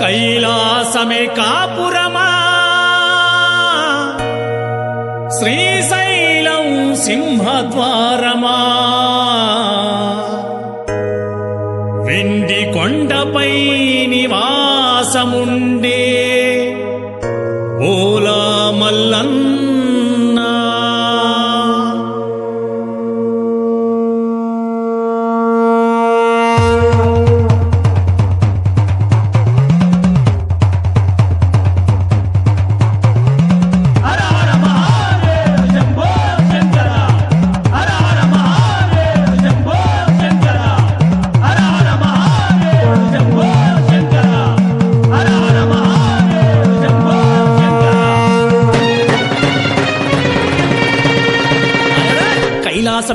కైలాసమే కాపురమా? శ్రీశైలం సింహద్వారమా? వెండి కొండపై నివాసముండే ఓలా మల్లన్న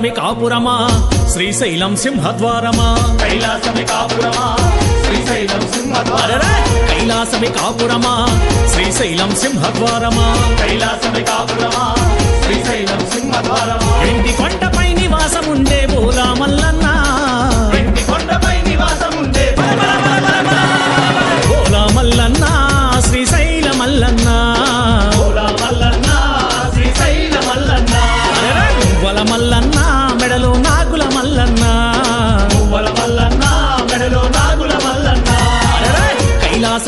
కైలాసమే కాపురమా శ్రీశైలం సింహద్వారమా? కైలాసమే కాపురమా శ్రీశైలం సింహద్వార కైలాసమే కాపురమా శ్రీశైలం సింహద్వారమా? కైలాసమే కాపురమా శ్రీశైలం సింహద్వారమా? వెండి కొండపై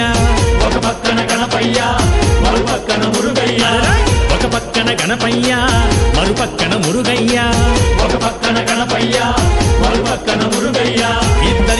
మురుగయ్య ఒక పక్కన గణపయ్య మరు పక్కన మురుగయ్య. ఒక పక్కన గణపయ్య మరు పక్కన మురుగయ్య. ఒక పక్కన గణపయ్య మరు పక్కన మురుగయ్య. ఇద్దరి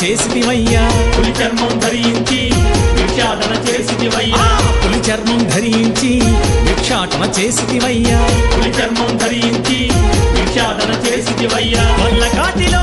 చేసిదివయ్యా పులి చర్మం ధరించి భిక్షాటన చేసిదివయ్యా పులి చర్మం ధరించి భిక్షాటన చేసిదివయ్యా పులి చర్మం ధరించి భిక్షాటన చేసిదివయ్యా వల్ల కాటిలో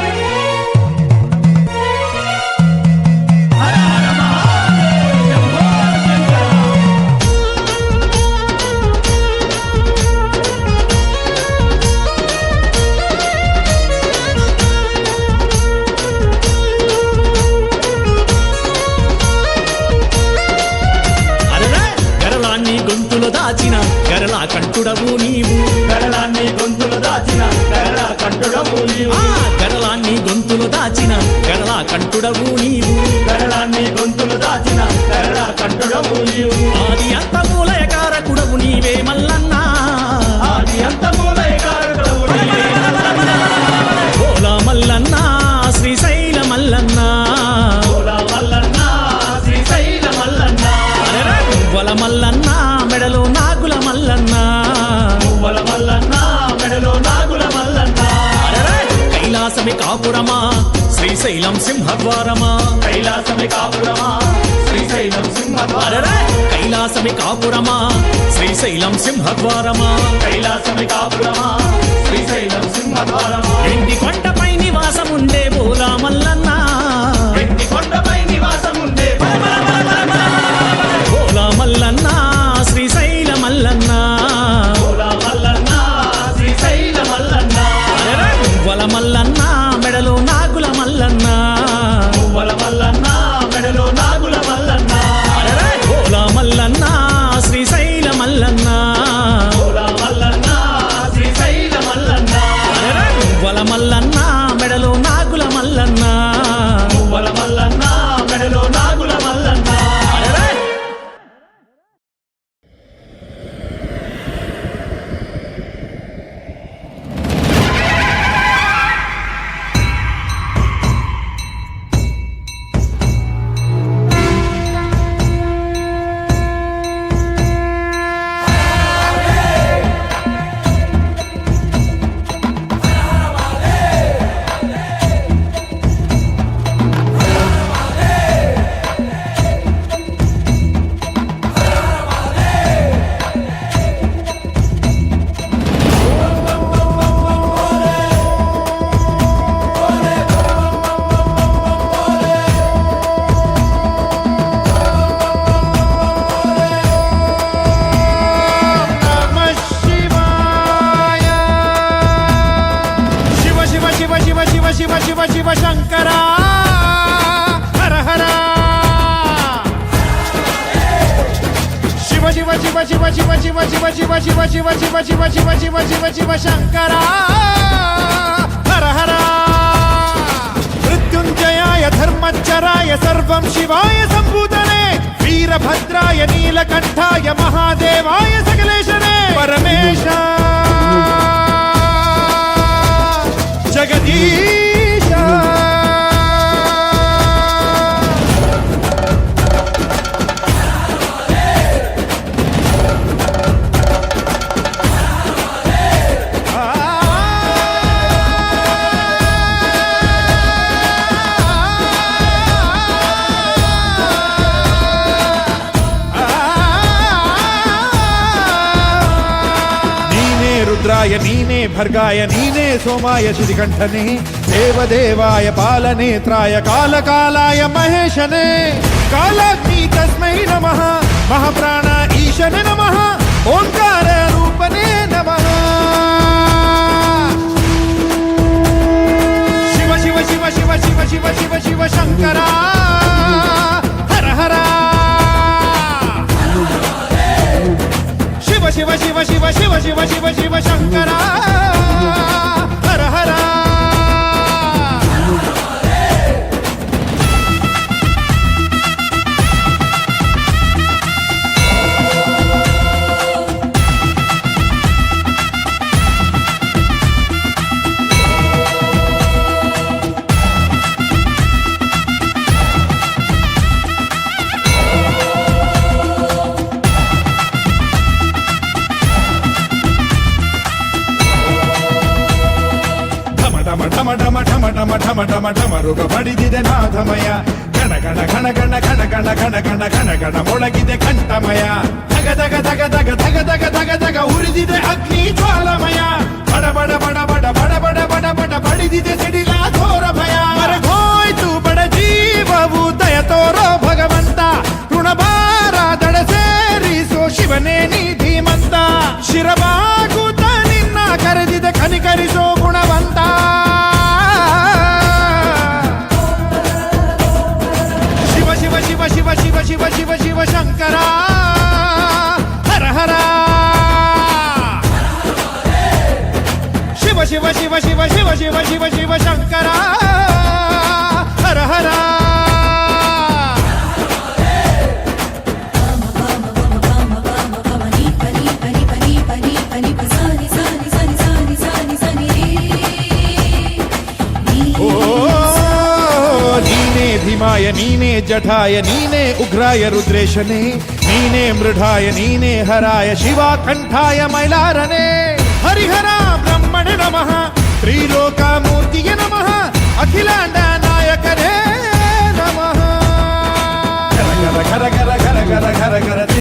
గరళా కంఠుడవు నీవు. గరళాన్ని గొంతులు దాచిన గరళ కంఠుడము నీవు. గరళాన్ని గొంతులు దాచిన గరళా కంఠుడవు నీవు. కైలాసమి కాపురమా శ్రీశైలం సింహద్వారమా? కైలాసమే కాపురమా? శ్రీశైలం సింహద్వార కైలాసమే కైలాసమి కాపురమా? శ్రీశైలం సింహద్వారమా? కైలాసమే కాపురమా? శ్రీశైలం సింహద్వారమా? ఇంటి కొండపై నివాసముండే శివ శివ శివ శివ శివ శివ శివ శివ శివ శివ శివ శివ శివ శంకర హర హర. మృత్యుంజయాయ ధర్మచ్చరాయ సర్వం శివాయ సంభూతనే. వీరభద్రాయ నీలకంఠాయ మహాదేవాయ సకలేశనే. పరమేశ. జగదీ రుద్రాయ నీనే భర్గాయ నీనే సోమాయ శ్రీకంఠనే దేవదేవాయ పాలనేత్రాయ కాలకాలాయ మహేశనే. కాలాగ్ని తస్మై నమ మహాప్రాణ ఈశనే నమ ఓంకార రూపనే నమ. శివ శివ శివ శివ శివ శివ శివ శివ శంకరా. శివ శివ శివ శివ శంకరా. ಢಮ ಢಮ ಢಮ ಢಮ ಢಮ ಢಮ ಢಮ ಢಮ ಢಮ ರುಗ ಬಡಿದಿದೆ ನಾಥಮಯ ಗಣ ಗಣ ಗಣ ಗಣ ಗಣ ಗಣ ಗಣ ಗಣ ಗಣ ಗಣ ಮೊಳಗಿದೆ ಕಂಠಮಯ ಧಗ ಧಗ ಧಗ ಧಗ ಧಗ ಧಗ ಧಗ ಧಗ ಉರಿದಿದೆ ಅಗ್ನಿ ಜ್ವಾಲಮಯ ಬಡ ಬಡ ಬಡ ಬಡ ಬಡ ಬಡ ಬಡ ಬಡ ಬಡಿದಿದೆ ಸಿಡಿಲ ಘೋರ ಭಯ ಮರಗೋಯ್ತು ಬಡ ಜೀವವು ದಯ ತೋರೋ ಭಗವಂತ శివ శివ శివ శివ శివ శివ శివ శంకర. హర హర. భీమాయ నీనే జఠాయ నీనే ఉగ్రాయ రుద్రేశనే నీనే మృఢాయ నీనే హరాయ శివాకంఠాయ మైలారనే. హరిహర పరబ్రహ్మణే నమ. త్రిలోకమూర్తియే నమ. అఖిలాండ నాయకరే నమ. గర గర గర గర గర గర కర